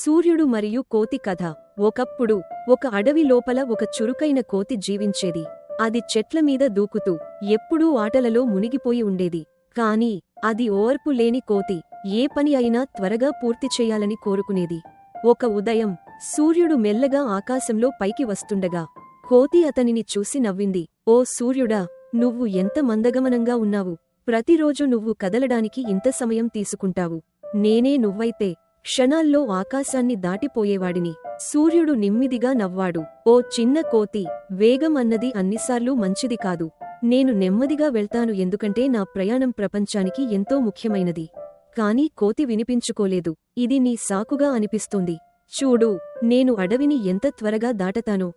సూర్యుడు మరియు కోతి కథ. ఒకప్పుడు ఒక అడవి లోపల ఒక చురుకైన కోతి జీవించేది. అది చెట్ల మీద దూకుతూ ఎప్పుడూ ఆటలలో మునిగిపోయి ఉండేది. కాని అది ఓర్పు లేని కోతి ఏ పని అయినా త్వరగా పూర్తి చేయాలని కోరుకునేది. ఒక ఉదయం సూర్యుడు మెల్లగా ఆకాశంలో పైకి వస్తుండగా కోతి అతనిని చూసి నవ్వింది. ఓ సూర్యుడా నువ్వు ఎంత మందగమనంగా ఉన్నావు. ప్రతిరోజు నువ్వు కదలడానికి ఇంత సమయం తీసుకుంటావు. నేనే నువ్వైతే. క్షణాల్లో ఆకాశాన్ని దాటిపోయేవాడిని. సూర్యుడు నిమ్మిదిగా నవ్వాడు. ఓ చిన్న కోతి వేగం అన్నది అన్నిసార్లు మంచిది కాదు. నేను నెమ్మదిగా వెళ్తాను ఎందుకంటే నా ప్రయాణం ప్రపంచానికి ఎంతో ముఖ్యమైనది. కాని కోతి వినిపించుకోలేదు. ఇది నీ సాకుగా అనిపిస్తుంది. చూడు నేను అడవిని ఎంత త్వరగా దాటతానో.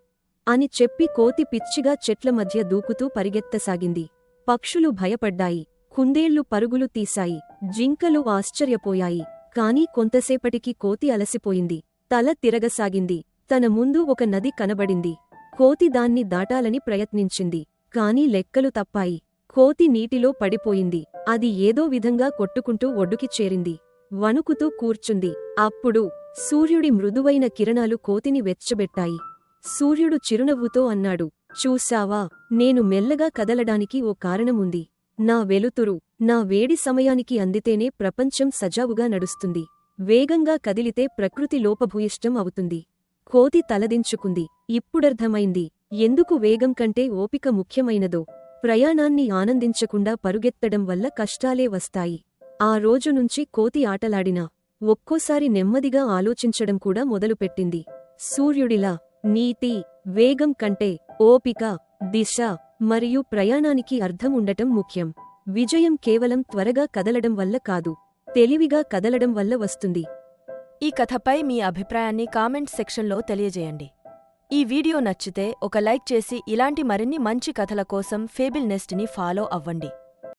అని చెప్పి కోతి పిచ్చిగా చెట్ల మధ్య దూకుతూ పరిగెత్తసాగింది. పక్షులు భయపడ్డాయి. కుందేళ్ళు పరుగులు తీశాయి. జింకలు ఆశ్చర్యపోయాయి. కాని కొంతసేపటికి కోతి అలసిపోయింది. తల తిరగసాగింది. తన ముందు ఒక నది కనబడింది. కోతి దాన్ని దాటాలని ప్రయత్నించింది. కాని లెక్కలు తప్పాయి. కోతి నీటిలో పడిపోయింది. అది ఏదో విధంగా కొట్టుకుంటూ ఒడ్డుకి చేరింది. వణుకుతూ కూర్చుంది. అప్పుడు సూర్యుడి మృదువైన కిరణాలు కోతిని వెచ్చబెట్టాయి. సూర్యుడు చిరునవ్వుతో అన్నాడు చూశావా నేను మెల్లగా కదలడానికి ఓ కారణముంది. నా వెలుతురు నా వేడి సమయానికి అందితేనే ప్రపంచం సజావుగా నడుస్తుంది. వేగంగా కదిలితే ప్రకృతి లోపభూయిష్టం అవుతుంది. కోతి తలదించుకుంది ఇప్పుడర్థమైంది ఎందుకు వేగం కంటే ఓపిక ముఖ్యమైనదో. ప్రయాణాన్ని ఆనందించకుండా పరుగెత్తడం వల్ల కష్టాలే వస్తాయి. ఆ రోజు నుంచి కోతి ఆటలాడినా ఒక్కోసారి నెమ్మదిగా ఆలోచించడం కూడా మొదలుపెట్టింది. సూర్యుడిలా నీతి వేగం కంటే ఓపిక దిశ మరియు ప్రయాణానికి అర్థం ఉండటం ముఖ్యం. విజయం కేవలం త్వరగా కదలడం వల్ల కాదు తెలివిగా కదలడం వల్ల వస్తుంది. ఈ కథపై మీ అభిప్రాయాన్ని కామెంట్ సెక్షన్లో తెలియజేయండి. ఈ వీడియో నచ్చితే ఒక లైక్ చేసి ఇలాంటి మరిన్ని మంచి కథల కోసం ఫేబిల్ నెస్ట్ని ఫాలో అవ్వండి.